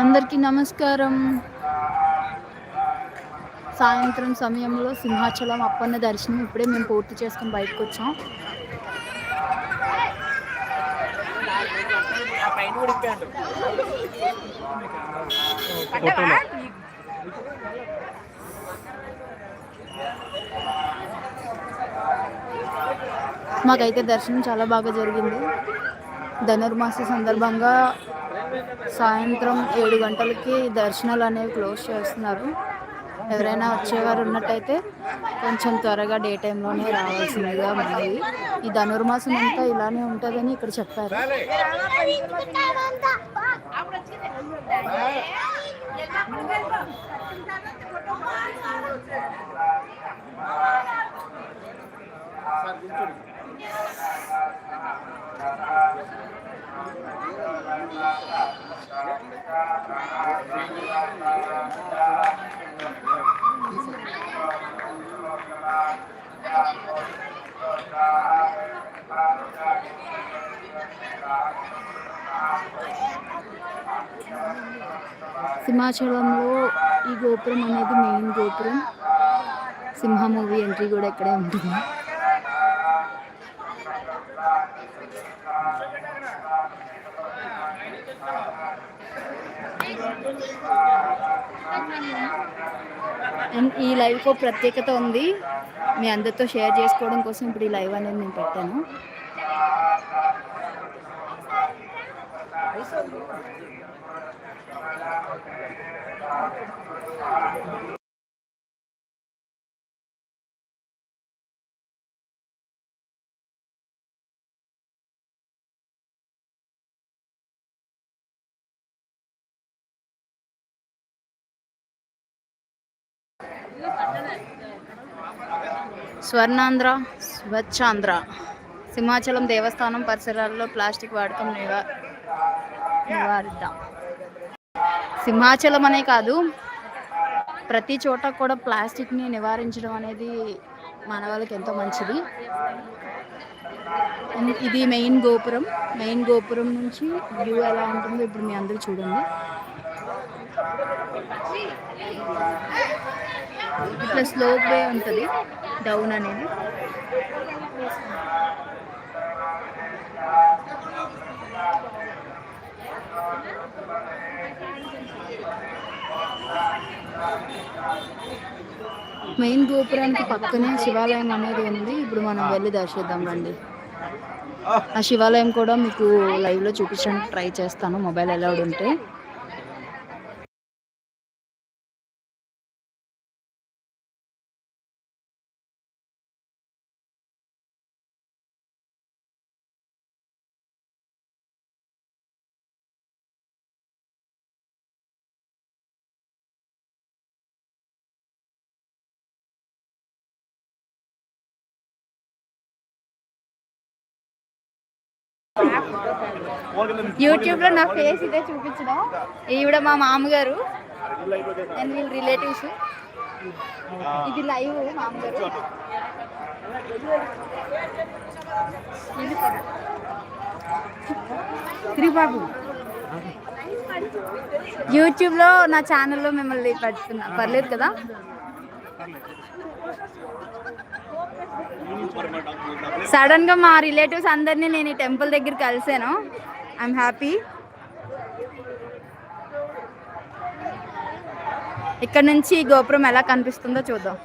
అందరికీ నమస్కారం. సాయంత్రం సమయంలో సింహాచలం అప్పన్న దర్శనం ఇప్పుడే మేము పూర్తి చేసుకుని బయటకు వచ్చాం. మాకైతే దర్శనం చాలా బాగా జరిగింది. ధనుర్మాస సందర్భంగా సాయంత్రం ఏడు గంటలకి దర్శనాలు అనేవి క్లోజ్ చేస్తున్నారు. ఎవరైనా వచ్చేవారు ఉన్నట్టయితే కొంచెం త్వరగా డే టైంలోనే రావాల్సిందిగా ఉన్నాయి ఈ ధనుర్మాసం అంతా ఇలానే ఉంటుందని ఇక్కడ చెప్పారు. సింహాచలంలో ఈ గోపురం అనేది మెయిన్ గోపురం. సింహ మూవీ ఎంట్రీ కూడా ఇక్కడే ఉంటుంది. అండ్ ఈ లైవ్కి ఒక ప్రత్యేకత ఉంది. మీ అందరితో షేర్ చేసుకోవడం కోసం ఇప్పుడు ఈ లైవ్ అనేది నేను పెట్టాను. స్వర్ణాంధ్ర స్వచ్ఛాంధ్ర. సింహాచలం దేవస్థానం పరిసరాల్లో ప్లాస్టిక్ వాడకం నివా నివారిద్దాం. సింహాచలం అనే కాదు ప్రతి చోట కూడా ప్లాస్టిక్ని నివారించడం అనేది మానవాళికి ఎంతో మంచిది. ఇది మెయిన్ గోపురం. మెయిన్ గోపురం నుంచి వ్యూ ఎలా ఉంటుందో ఇప్పుడు మీ అందరూ చూడండి. ఇట్లా స్లోప్ వే ఉంటుంది. డౌన్ అనేది? మెయిన్ గోపురానికి పక్కనే శివాలయం అనేది ఉంది. ఇప్పుడు మనం వెళ్ళి దర్శిద్దాం రండి. ఆ శివాలయం కూడా మీకు లైవ్లో చూపించడానికి ట్రై చేస్తాను. మొబైల్ అలౌడ్ ఉంటే. యూట్యూబ్లో నా ఫేస్ ఇదే చూపించడం. ఈవిడ మా మామగారు. అండ్ వీళ్ళ రిలేటివ్స్. ఇది లైవ్ మామగారు. శ్రీబాబు యూట్యూబ్లో నా ఛానల్లో మిమ్మల్ని పెడుతున్నా. పర్లేదు కదా? సడన్గా మా రిలేటివ్స్ అందరినీ నేను ఈ టెంపుల్ దగ్గర కలిసాను. I'm happy. ఇక్కడ నుంచి ఈ గోపురం ఎలా కనిపిస్తుందో చూద్దాం.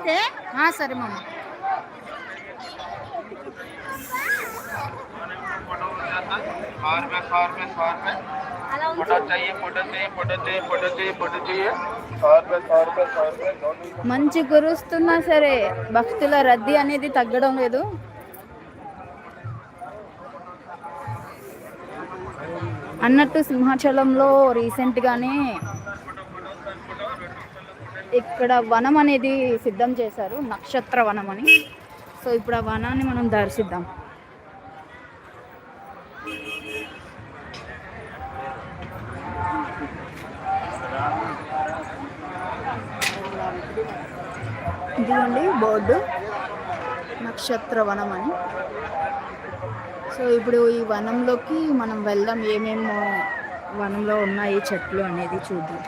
అయితే సరే మమ్మ మంచి కురుస్తున్నా సరే భక్తుల రద్దీ అనేది తగ్గడం లేదు. అన్నట్టు సింహాచలంలో రీసెంట్గానే ఇక్కడ వనం అనేది సిద్ధం చేశారు నక్షత్ర వనం అని. సో ఇప్పుడు ఆ వనాన్ని మనం దర్శిద్దాం. ఇదిగోండి బోర్డు. నక్షత్ర వనం అని. సో ఇప్పుడు ఈ వనంలోకి మనం వెళ్దాం ఏమేమో వనంలో ఉన్నాయి చెట్లు అనేది చూద్దాం.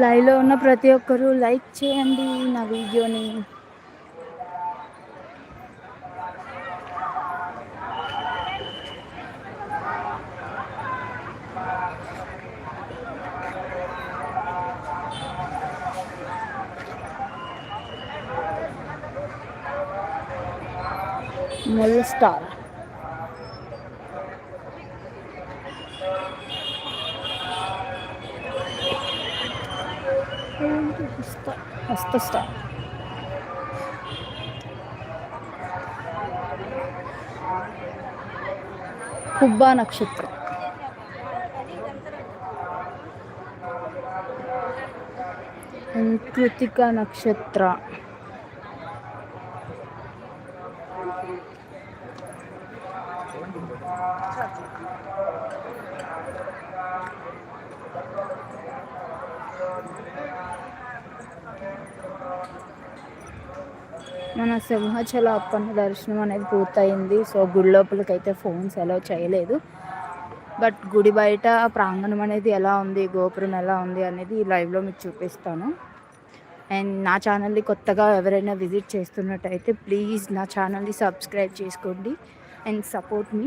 లైవ్లో ఉన్న ప్రతి ఒక్కరూ లైక్ చేయండి నా వీడియోని. ముల్ స్టార్ కుబ్బా నక్షత్రం. కృతిక నక్షత్ర. మన సింహాచల అప్పన్న దర్శనం అనేది పూర్తయింది. సో గుడి లోపలికి అయితే ఫోన్స్ అలౌ చేయలేదు. బట్ గుడి బయట ప్రాంగణం అనేది ఎలా ఉంది గోపురం ఎలా ఉంది అనేది లైవ్లో మీకు చూపిస్తాను. అండ్ నా ఛానల్ని కొత్తగా ఎవరైనా విజిట్ చేస్తున్నట్టయితే ప్లీజ్ నా ఛానల్ని సబ్స్క్రైబ్ చేసుకోండి. And support me.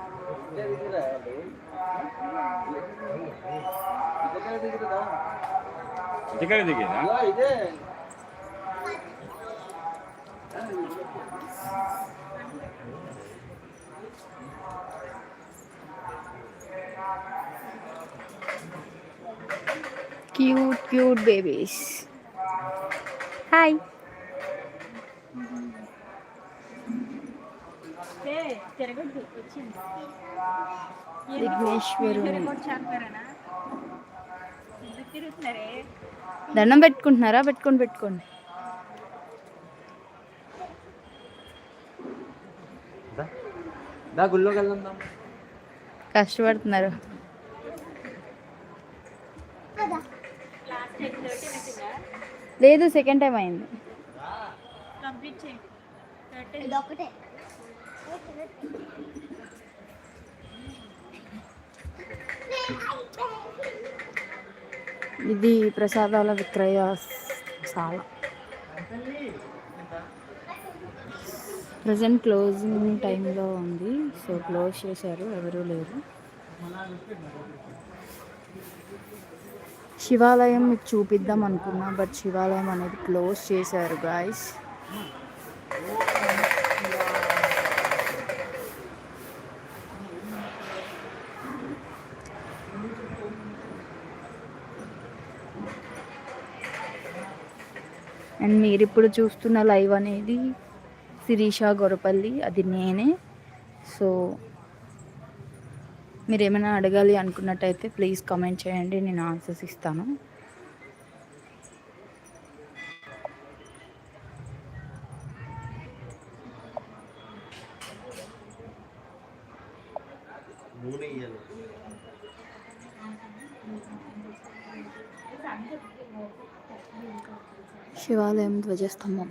cute cute babies. Hi. విఘ్నేశ్వరుడు దండం పెట్టుకుంటున్నారా? పెట్టుకొని పెట్టుకోండి. కష్టపడుతున్నారు. లేదు సెకండ్ టైం అయింది. ఇది ప్రసాదాల విక్రయశాల ప్రజెంట్ క్లోజింగ్ టైంలో ఉంది. సో క్లోజ్ చేశారు. ఎవరూ లేరు. శివాలయం మీకు చూపిద్దాం అనుకున్నా బట్ శివాలయం అనేది క్లోజ్ చేశారు గాయస్ అండ్ మీరు ఇప్పుడు చూస్తున్న లైవ్ అనేది శిరీష గొరపల్లి. అది నేనే. సో మీరు ఏమైనా అడగాలి అనుకున్నట్టయితే ప్లీజ్ కామెంట్ చేయండి నేను ఆన్సర్స్ ఇస్తాను. దేవాలయం ధ్వజస్తంభం.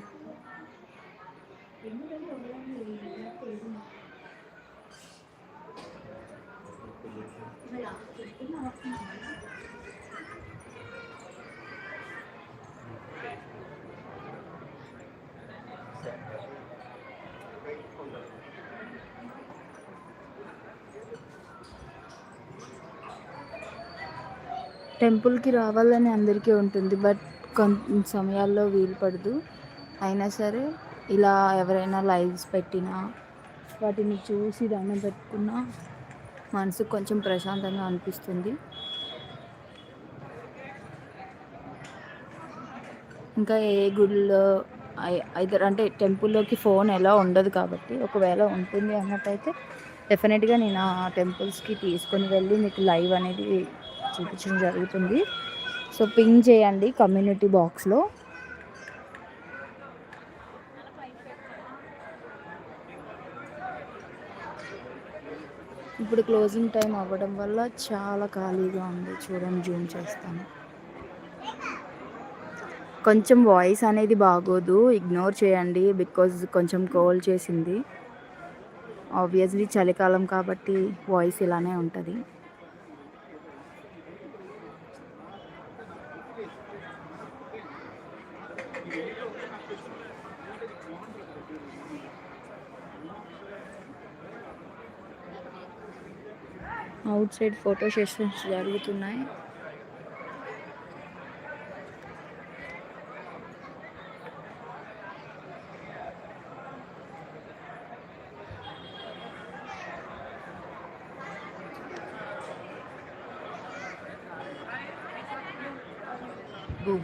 టెంపుల్కి రావాలని అందరికీ ఉంటుంది బట్ కొన్ని సమయాల్లో వీలు పడదు. అయినా సరే ఇలా ఎవరైనా లైవ్స్ పెట్టినా వాటిని చూసి దండం పెట్టుకున్నా మనసుకు కొంచెం ప్రశాంతంగా అనిపిస్తుంది. ఇంకా ఏ గుడిలో ఐదర్ అంటే టెంపుల్లోకి ఫోన్ ఎలా ఉండదు కాబట్టి ఒకవేళ ఉంటుంది అన్నట్టయితే డెఫినెట్గా నేను ఆ టెంపుల్స్కి తీసుకొని వెళ్ళి మీకు లైవ్ అనేది చూపించడం జరుగుతుంది. సో పింగ్ చేయండి కమ్యూనిటీ బాక్స్లో ఇప్పుడు క్లోజింగ్ టైం అవ్వడం వల్ల చాలా ఖాళీగా ఉంది. చూడండి జూమ్ చేస్తాను. కొంచెం వాయిస్ అనేది బాగోదు. ఇగ్నోర్ చేయండి బికాజ్ కొంచెం కోల్ చేసింది. ఆబ్వియస్లీ చలికాలం కాబట్టి వాయిస్ ఇలానే ఉంటుంది. అవుట్ సైడ్ ఫోటో సెషన్స్ జరుగుతున్నాయి Boom.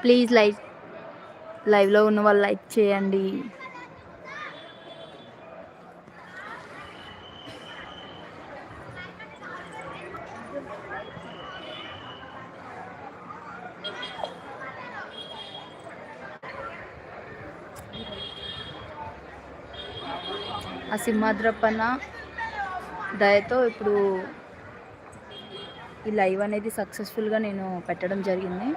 ప్లీజ్ లైక్ లైవ్లో ఉన్న వాళ్ళు లైక్ చేయండి సింహాద్రప్పన్న దయతో ఇప్పుడు ఈ లైవ్ అనేది సక్సెస్ఫుల్గా నేను పెట్టడం జరిగింది.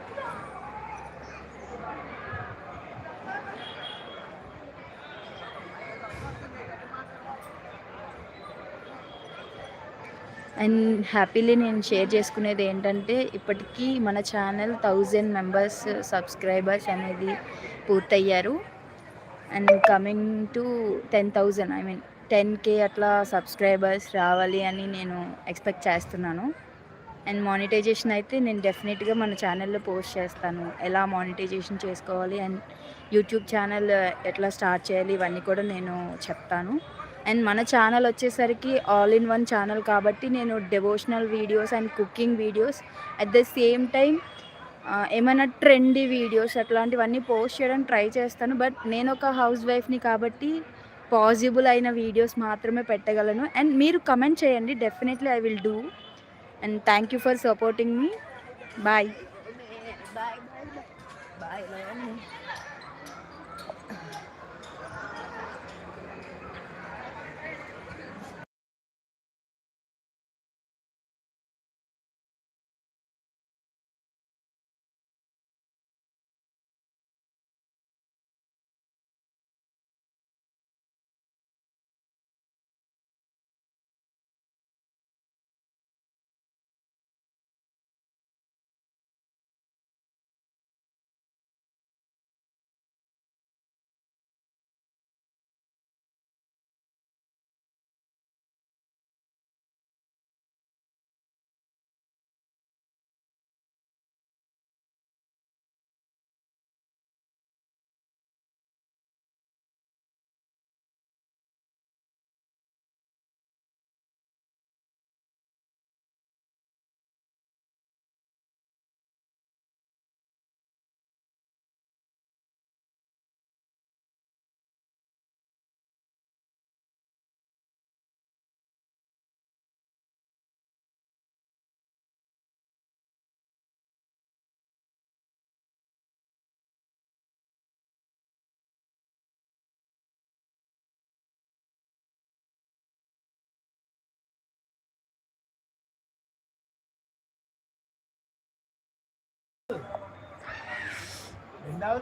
అండ్ హ్యాపీలీ నేను షేర్ చేసుకునేది ఏంటంటే ఇప్పటికీ మన ఛానల్ థౌజండ్ మెంబర్స్ సబ్స్క్రైబర్స్ అనేది పూర్తయ్యారు. And coming to ten thousand I mean ten K అట్లా సబ్స్క్రైబర్స్ రావాలి అని నేను ఎక్స్పెక్ట్ చేస్తున్నాను. అండ్ మానిటైజేషన్ అయితే నేను డెఫినెట్గా మన ఛానల్లో పోస్ట్ చేస్తాను. ఎలా మానిటైజేషన్ చేసుకోవాలి అండ్ యూట్యూబ్ ఛానల్ ఎట్లా స్టార్ట్ చేయాలి ఇవన్నీ కూడా నేను చెప్తాను. అండ్ మన ఛానల్ వచ్చేసరికి ఆల్ ఇన్ వన్ ఛానల్ కాబట్టి నేను devotional videos and cooking videos at the same time ఏమైనా ట్రెండీ వీడియోస్ అట్లాంటివన్నీ పోస్ట్ చేయడానికి ట్రై చేస్తాను. బట్ నేను ఒక హౌస్ వైఫ్ని కాబట్టి పాసిబుల్ అయిన వీడియోస్ మాత్రమే పెట్టగలను. అండ్ మీరు కమెంట్ చేయండి. Definitely I will do and thank you for supporting me bye bye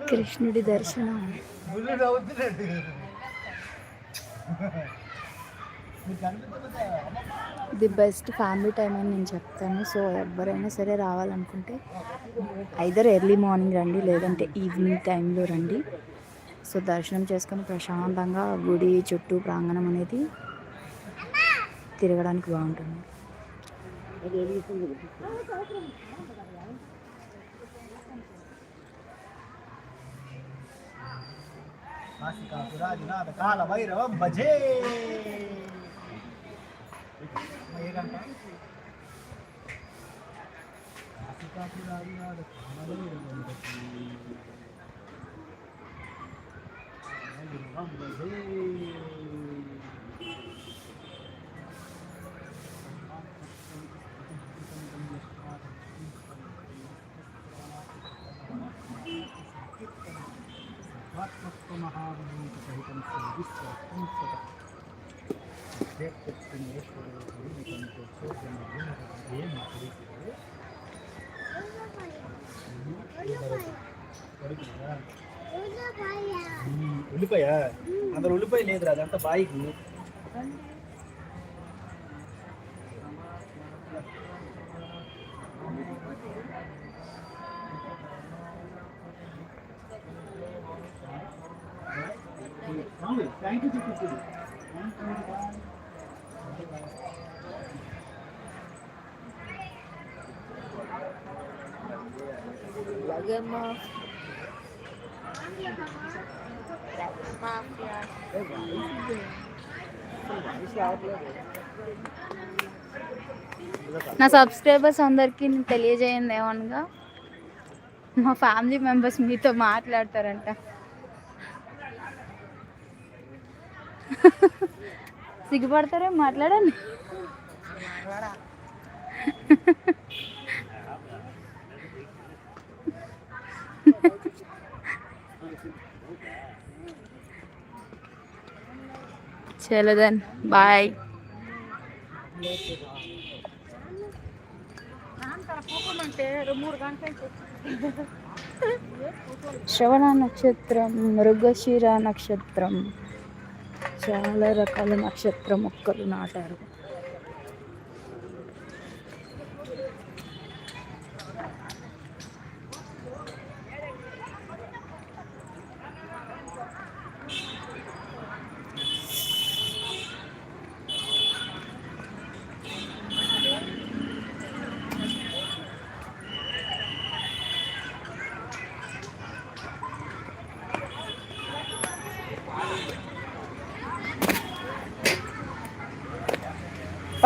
కృష్ణుడి దర్శనం. ది బెస్ట్ ఫ్యామిలీ టైం అని నేను చెప్తాను. సో ఎవరైనా సరే రావాలనుకుంటే ఐదర్ ఎర్లీ మార్నింగ్ రండి లేదంటే ఈవినింగ్ టైంలో రండి. సో దర్శనం చేసుకొని ప్రశాంతంగా గుడి చుట్టూ ప్రాంగణం అనేది తిరగడానికి బాగుంటుంది. काशिकापुराजनाथ काल भैरव भजे। काशिकापुराजनाथ काल भैरव भजे। ఉల్లిపాయ అందులో ఉల్లిపాయ లేదురా అదంతా బాయికి నా సబ్స్క్రైబర్స్ అందరికీ నేను తెలియజేయండి ఏమనగా మా ఫ్యామిలీ మెంబర్స్ మీతో మాట్లాడతారంట. సిగ్గుపడతారే? మాట్లాడండి. చలో దెన్ బాయ్. శ్రవణ నక్షత్రం మృగశిర నక్షత్రం చాలా రకాల నక్షత్ర మొక్కలు నాటారు.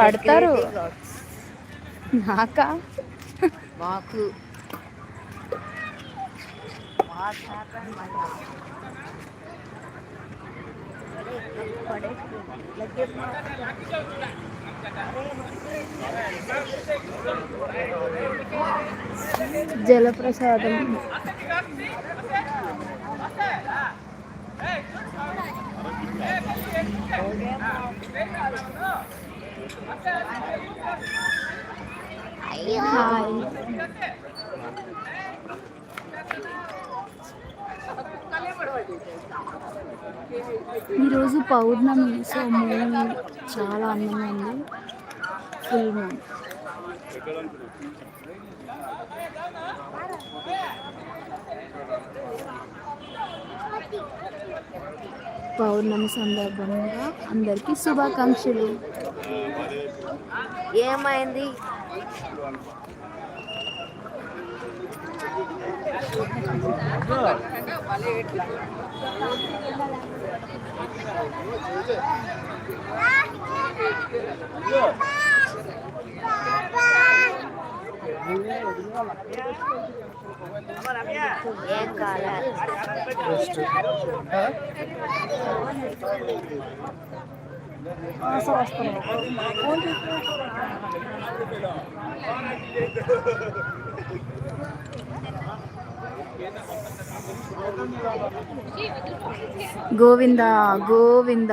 పడతారు. నాకా? మాకు. జలప్రసాదం. హాయ్. ఈరోజు పౌర్ణమి సో మూవీ చాలా అందంగా ఉంది. ఫుల్ మూన్ పౌర్ణమి సందర్భంగా అందరికీ శుభాకాంక్షలు. ఏమైంది? ఏం కాలేదు గోవింద గోవింద.